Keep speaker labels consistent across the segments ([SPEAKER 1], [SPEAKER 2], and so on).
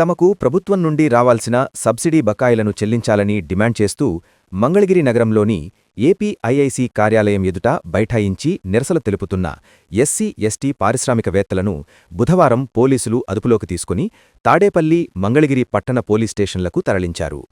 [SPEAKER 1] తమకు ప్రభుత్వం నుండి రావాల్సిన సబ్సిడీ బకాయిలను చెల్లించాలని డిమాండ్ చేస్తూ మంగళగిరి నగరంలోని ఏపీఐఐసి కార్యాలయం ఎదుట బైఠాయించి నిరసన తెలుపుతున్న ఎస్సీ ఎస్టీ పారిశ్రామికవేత్తలను బుధవారం పోలీసులు అదుపులోకి తీసుకుని తాడేపల్లి మంగళగిరి పట్టణ పోలీస్ స్టేషన్లకు తరలించారు.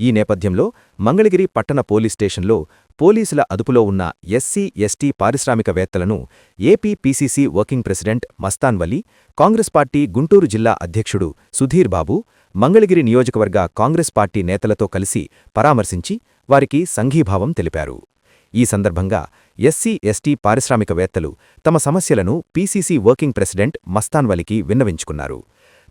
[SPEAKER 1] ఈ నేపథ్యంలో మంగళగిరి పట్టణ పోలీస్ స్టేషన్లో పోలీసుల అదుపులో ఉన్న SC ST పారిశ్రామికవేత్తలను AP PCC working president Mastan Vali Congress party Guntur జిల్లా అధ్యక్షుడు సుధీర్ బాబు మంగళగిరి నియోజకవర్గ కాంగ్రెస్ పార్టీ నేతలతో కలిసి పరామర్శించి వారికి సంఘీభావం తెలిపారు. ఈ సందర్భంగా ఎస్సీ ఎస్టీ పారిశ్రామికవేత్తలు తమ సమస్యలను పీసీసీ వర్కింగ్ ప్రెసిడెంట్ మస్తాన్ వలికి విన్నవించుకున్నారు.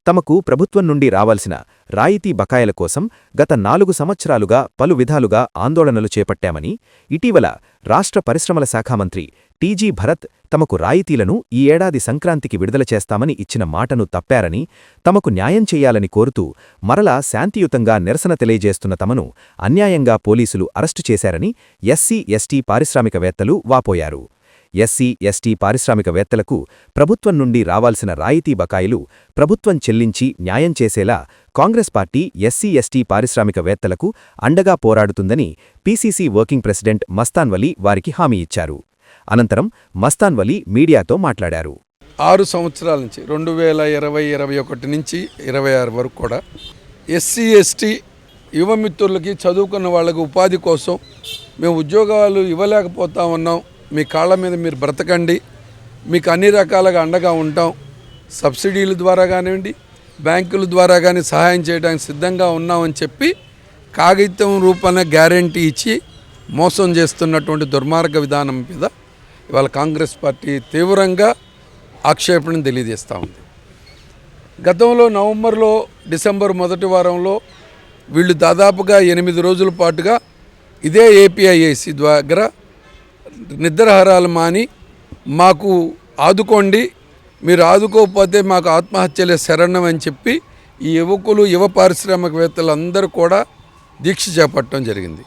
[SPEAKER 1] తమకు ప్రభుత్వం నుండి రావాల్సిన రాయితీ బకాయిల కోసం గత నాలుగు సంవత్సరాలుగా పలు విధాలుగా ఆందోళనలు చేపట్టామని ఇటీవల రాష్ట్ర పరిశ్రమల శాఖ మంత్రి టీజీ భరత్ తమకు రాయితీలను ఈ ఏడాది సంక్రాంతికి విడుదల చేస్తామని ఇచ్చిన మాటను తప్పారని తమకు న్యాయం చేయాలని కోరుతూ మరలా శాంతియుతంగా నిరసన తెలియజేస్తున్న తమను అన్యాయంగా పోలీసులు అరెస్టు చేశారని ఎస్సీ ఎస్టీ పారిశ్రామికవేత్తలు వాపోయారు. ఎస్సీ ఎస్టీ పారిశ్రామికవేత్తలకు ప్రభుత్వం నుండి రావాల్సిన రాయితీ బకాయిలు ప్రభుత్వం చెల్లించి న్యాయం చేసేలా కాంగ్రెస్ పార్టీ ఎస్సీ ఎస్టీ పారిశ్రామికవేత్తలకు అండగా పోరాడుతుందని PCC working president Mastan Vali వారికి హామీ ఇచ్చారు. అనంతరం మస్తాన్ వలీ మీడియాతో మాట్లాడారు.
[SPEAKER 2] ఆరు సంవత్సరాల నుంచి రెండు వేల ఇరవై ఇరవై ఒకటి నుంచి ఇరవై ఆరు వరకు కూడా ఎస్సీ ఎస్టీ యువమిత్రులకి చదువుకున్న వాళ్ళకి ఉపాధి కోసం మేము ఉద్యోగాలు ఇవ్వలేకపోతా ఉన్నాం. మీ కాళ్ళ మీద మీరు బ్రతకండి. మీకు అన్ని రకాలుగా అండగా ఉంటాం. సబ్సిడీల ద్వారా కానివ్వండి బ్యాంకుల ద్వారా కానీ సహాయం చేయడానికి సిద్ధంగా ఉన్నామని చెప్పి కాగితం రూపాన గ్యారంటీ ఇచ్చి మోసం చేస్తున్నటువంటి దుర్మార్గ విధానం మీద ఇవాళ కాంగ్రెస్ పార్టీ తీవ్రంగా ఆక్షేపణను తెలియజేస్తూ ఉంది. గతంలో నవంబర్లో డిసెంబర్ మొదటి వారంలో వీళ్ళు దాదాపుగా ఎనిమిది రోజుల పాటుగా ఇదే ఏపీఐఏసి దగ్గర నిద్రహారాలు మాని మాకు ఆదుకోండి మీరు ఆదుకోకపోతే మాకు ఆత్మహత్యలే శరణం అని చెప్పి ఈ యువకులు యువ పారిశ్రామికవేత్తలు అందరూ కూడా దీక్ష చేపట్టడం జరిగింది.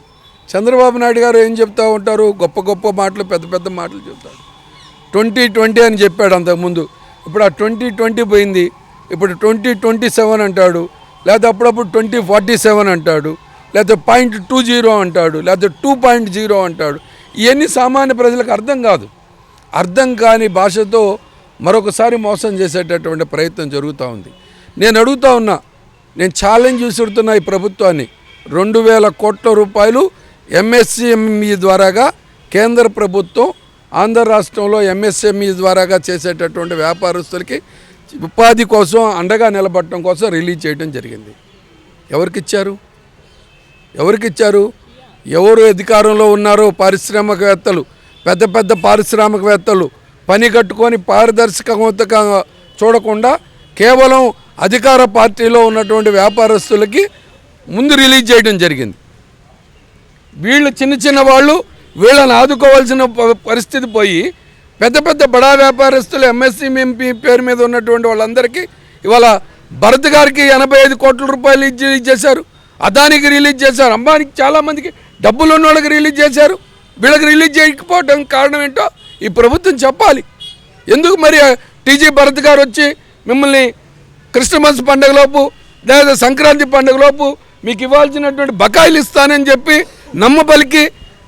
[SPEAKER 2] చంద్రబాబు నాయుడు గారు ఏం చెప్తా ఉంటారు? గొప్ప గొప్ప మాటలు పెద్ద పెద్ద మాటలు చెప్తారు. ట్వంటీ ట్వంటీ అని చెప్పాడు అంతకుముందు. ఇప్పుడు ఆ ట్వంటీ ట్వంటీ పోయింది. ఇప్పుడు ట్వంటీ ట్వంటీ సెవెన్ అంటాడు. లేదా అప్పుడప్పుడు ట్వంటీ ఫార్టీ సెవెన్ అంటాడు. లేకపోతే పాయింట్ టూ జీరో అంటాడు. లేకపోతే టూ పాయింట్ జీరో అంటాడు. ఇవన్నీ సామాన్య ప్రజలకు అర్థం కాదు. అర్థం కాని భాషతో మరొకసారి మోసం చేసేటటువంటి ప్రయత్నం జరుగుతూ ఉంది. నేను అడుగుతా ఉన్నా నేను ఛాలెంజ్ విసురుతున్నా ఈ ప్రభుత్వాన్ని. రెండు వేల కోట్ల రూపాయలు ఎంఎస్సిఎంఈ ద్వారాగా కేంద్ర ప్రభుత్వం ఆంధ్ర రాష్ట్రంలో ఎంఎస్ఎంఈ ద్వారాగా చేసేటటువంటి వ్యాపారస్తులకి ఉపాధి కోసం అండగా నిలబడటం కోసం రిలీజ్ చేయడం జరిగింది. ఎవరికిచ్చారు ఎవరికిచ్చారు ఎవరు అధికారంలో ఉన్నారో పారిశ్రామికవేత్తలు పెద్ద పెద్ద పారిశ్రామికవేత్తలు పని కట్టుకొని పారదర్శకంగా చూడకుండా కేవలం అధికార పార్టీలో ఉన్నటువంటి వ్యాపారస్తులకి ముందు రిలీజ్ చేయడం జరిగింది. వీళ్ళు చిన్న చిన్న వాళ్ళు వీళ్ళని ఆదుకోవాల్సిన ప- పరిస్థితి పోయి పెద్ద పెద్ద బడా వ్యాపారస్తులు ఎంఎస్సీ ఎంపీ పేరు మీద ఉన్నటువంటి వాళ్ళందరికీ ఇవాళ భరత్ గారికి ఎనభై ఐదు కోట్ల రూపాయలు ఇచ్చి రిలీజ్ చేశారు. అదానికి రిలీజ్ చేశారు. అంబానికి చాలామందికి డబ్బులు ఉన్న వాళ్ళకి రిలీజ్ చేశారు. వీళ్ళకి రిలీజ్ చేయకపోవడం కారణం ఏంటో ఈ ప్రభుత్వం చెప్పాలి. ఎందుకు మరి టీజీ భరత్ గారు వచ్చి మిమ్మల్ని క్రిస్టమస్ పండుగలోపు లేదా సంక్రాంతి పండుగలోపు మీకు ఇవ్వాల్సినటువంటి బకాయిలు ఇస్తానని చెప్పి నమ్మబలికి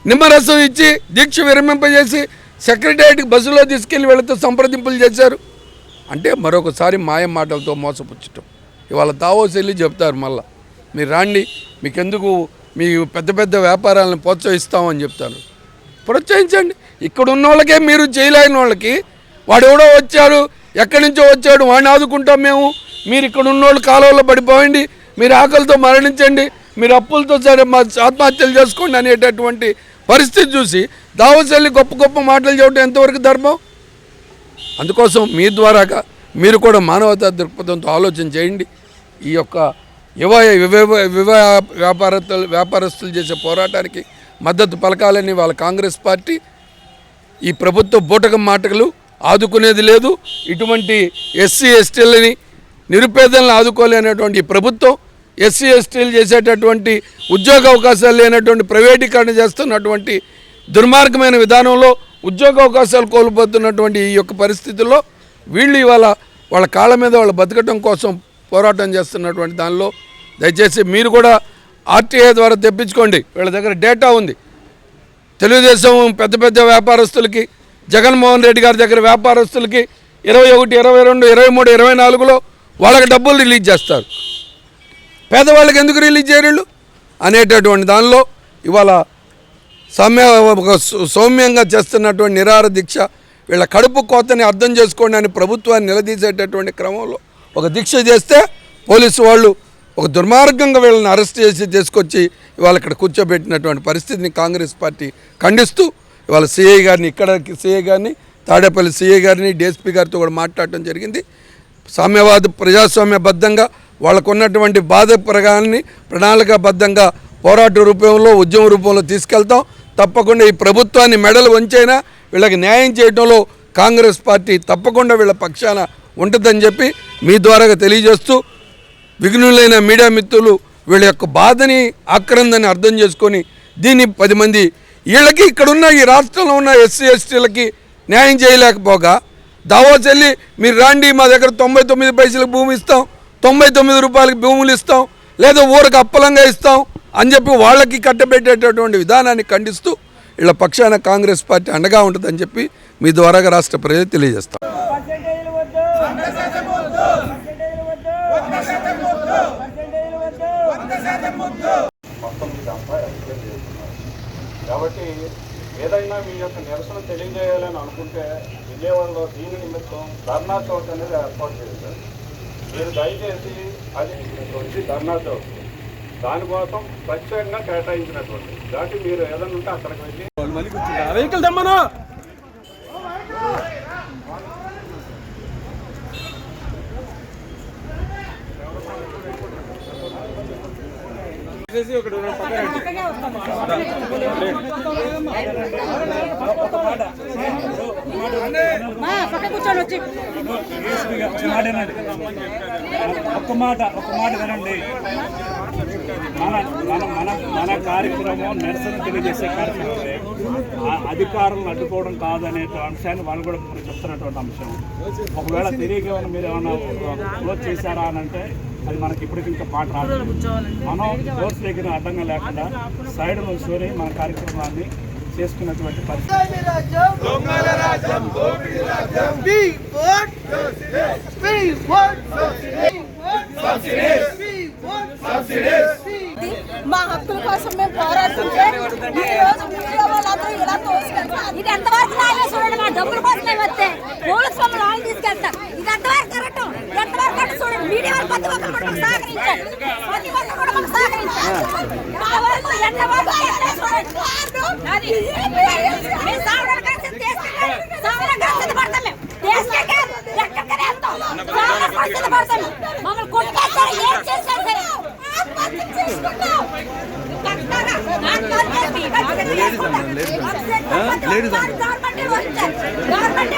[SPEAKER 2] నిమ్మరసం ఇచ్చి దీక్ష విరమింపజేసి సెక్రటేరియట్కి బస్సులో తీసుకెళ్ళి వీళ్ళతో సంప్రదింపులు చేశారు. అంటే మరొకసారి మాయ మాటలతో మోసపుచ్చటం. ఇవాళ దావోస్ వెళ్ళి చెప్తారు మళ్ళీ. మీరు రాండి మీకెందుకు మీ పెద్ద పెద్ద వ్యాపారాలను ప్రోత్సహిస్తామని చెప్తారు. ప్రోత్సహించండి. ఇక్కడ ఉన్న వాళ్ళకే మీరు చేయలేని వాళ్ళకి వాడు ఎవడో వచ్చాడు ఎక్కడి నుంచో వచ్చాడు వాడిని ఆదుకుంటాం మేము. మీరు ఇక్కడ ఉన్నోళ్ళు కాలువలో పడిపోయండి మీరు ఆకలితో మరణించండి మీరు అప్పులతో సరే మా ఆత్మహత్యలు చేసుకోండి అనేటటువంటి పరిస్థితి చూసి దావసల్లి గొప్ప గొప్ప మాటలు చెప్పడం ఎంతవరకు ధర్మం? అందుకోసం మీ ద్వారాగా మీరు కూడా మానవతా దృక్పథంతో ఆలోచన చేయండి. ఈ యొక్క యువ యువ వ్యాపారస్తులు వ్యాపారస్తులు చేసే పోరాటానికి మద్దతు పలకాలని వాళ్ళ కాంగ్రెస్ పార్టీ ఈ ప్రభుత్వ బూటకం మాటలు ఆదుకునేది లేదు. ఇటువంటి ఎస్సీ ఎస్టీలని నిరుపేదలను ఆదుకోలేనటువంటి ఈ ప్రభుత్వం ఎస్సీ ఎస్టీలు చేసేటటువంటి ఉద్యోగ అవకాశాలు లేనటువంటి ప్రైవేటీకరణ చేస్తున్నటువంటి దుర్మార్గమైన విధానంలో ఉద్యోగ అవకాశాలు కోల్పోతున్నటువంటి ఈ యొక్క పరిస్థితుల్లో వీళ్ళు ఇవాళ వాళ్ళ కాళ్ళ మీద వాళ్ళు బతకటం కోసం పోరాటం చేస్తున్నటువంటి దానిలో దయచేసి మీరు కూడా ఆర్టీఐ ద్వారా తెప్పించుకోండి. వీళ్ళ దగ్గర డేటా ఉంది. తెలుగుదేశం పెద్ద పెద్ద వ్యాపారస్తులకి జగన్మోహన్ రెడ్డి గారి దగ్గర వ్యాపారస్తులకి ఇరవై ఒకటి ఇరవై రెండు ఇరవై మూడు ఇరవై నాలుగులో వాళ్ళకి డబ్బులు రిలీజ్ చేస్తారు. పేదవాళ్ళకి ఎందుకు రిలీజ్ చేయరు అనేటటువంటి దానిలో ఇవాళ సౌమ్య ఒక సౌమ్యంగా చేస్తున్నటువంటి నిరార దీక్ష వీళ్ళ కడుపు కోతని అర్థం చేసుకోండి అని ప్రభుత్వాన్ని నిలదీసేటటువంటి క్రమంలో ఒక దీక్ష చేస్తే పోలీసు వాళ్ళు ఒక దుర్మార్గంగా వీళ్ళని అరెస్ట్ చేసి తీసుకొచ్చి ఇవాళ ఇక్కడ కూర్చోబెట్టినటువంటి పరిస్థితిని కాంగ్రెస్ పార్టీ ఖండిస్తూ ఇవాళ సిఐ గారిని ఇక్కడ సిఐ గారిని తాడేపల్లి సిఐ గారిని డిఎస్పీ గారితో కూడా మాట్లాడటం జరిగింది. సామ్యవాద ప్రజాస్వామ్యబద్ధంగా వాళ్ళకు ఉన్నటువంటి బాధ ప్రగాన్ని ప్రణాళికాబద్ధంగా పోరాట రూపంలో ఉద్యమ రూపంలో తీసుకెళ్తాం. తప్పకుండా ఈ ప్రభుత్వాన్ని మెడలు వంచైనా వీళ్ళకి న్యాయం చేయడంలో కాంగ్రెస్ పార్టీ తప్పకుండా వీళ్ళ పక్షాన ఉంటుందని చెప్పి మీ ద్వారాగా తెలియజేస్తూ విఘ్నులైన మీడియా మిత్రులు వీళ్ళ యొక్క బాధని ఆక్రందని అర్థం చేసుకొని దీన్ని పది మంది వీళ్ళకి ఇక్కడున్న ఈ రాష్ట్రంలో ఉన్న ఎస్సీ ఎస్టీలకి న్యాయం చేయలేకపోగా దావా చెల్లి మీరు రాండి మా దగ్గర తొంభై తొమ్మిది పైసలకు భూమి ఇస్తాం తొంభై తొమ్మిది రూపాయలకి భూములు ఇస్తాం లేదా ఊరికి అప్పలంగా ఇస్తాం అని చెప్పి వాళ్ళకి కట్టబెట్టేటటువంటి విధానాన్ని ఖండిస్తూ వీళ్ళ పక్షాన కాంగ్రెస్ పార్టీ అండగా ఉంటుందని చెప్పి మీ ద్వారాగా రాష్ట్ర ప్రజలు తెలియజేస్తాం.
[SPEAKER 3] కాబట్టి ఏదైనా మీ యొక్క నిరసన తెలియజేయాలని అనుకుంటే విజయవాడలో దీని నిమిత్తం ధర్నా చౌక్ అనేది ఏర్పాటు చేశారు. మీరు దయచేసి అది వచ్చి ధర్నా చౌక్. దానికోసం ప్రత్యేకంగా కేటాయించినటువంటి. కాబట్టి మీరు ఏదైనా ఉంటే అక్కడికి వెళ్ళి
[SPEAKER 4] వెహికల్ తెమ్మను!
[SPEAKER 5] మా పక్క కూర్చొని వచ్చి.
[SPEAKER 6] ఒక్క మాట ఒక్క మాట వినండి. మన మన మన మన కార్యక్రమం నిరసన తెలియజేసే కార్యక్రమం ఆ అధికారులను అడ్డుకోవడం కాదనే అంశాన్ని వాళ్ళు కూడా చెప్తున్నటువంటి అంశం. ఒకవేళ తెలియక మీరు ఏమైనా క్లోజ్ చేశారా అని అంటే అది మనకి ఇప్పటికి ఇంకా పాట రాదు మనం కోర్స్ దగ్గర అడ్డంగా లేకుండా సైడ్ నుంచుకొని మన కార్యక్రమాన్ని చేసుకున్నటువంటి పరిస్థితి.
[SPEAKER 7] మా హక్కుల కోసం మేము పోరాడుతుంటే ఈ రోజు మీడియా వాళ్ళందరూ ఇలా తోసుకెళ్తారు. ఇది ఎంతవరకు చూడండి మా డబ్బుల కోసం మేము వస్తే. పోలీస్ మమ్మల్ని వాళ్ళు తీసుకెళ్తారు. ఇది ఎంతవరకు మమ్మల్ని కొట్టుకెళ్తారు ఏం చేశారు సరే. ఆత్మహత్య చేసుకుంటాం. గవర్నమెంట్ గవర్నమెంటే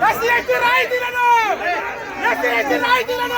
[SPEAKER 7] Nasıl ettin aydın onu? Nasıl
[SPEAKER 5] ettin aydın
[SPEAKER 4] onu?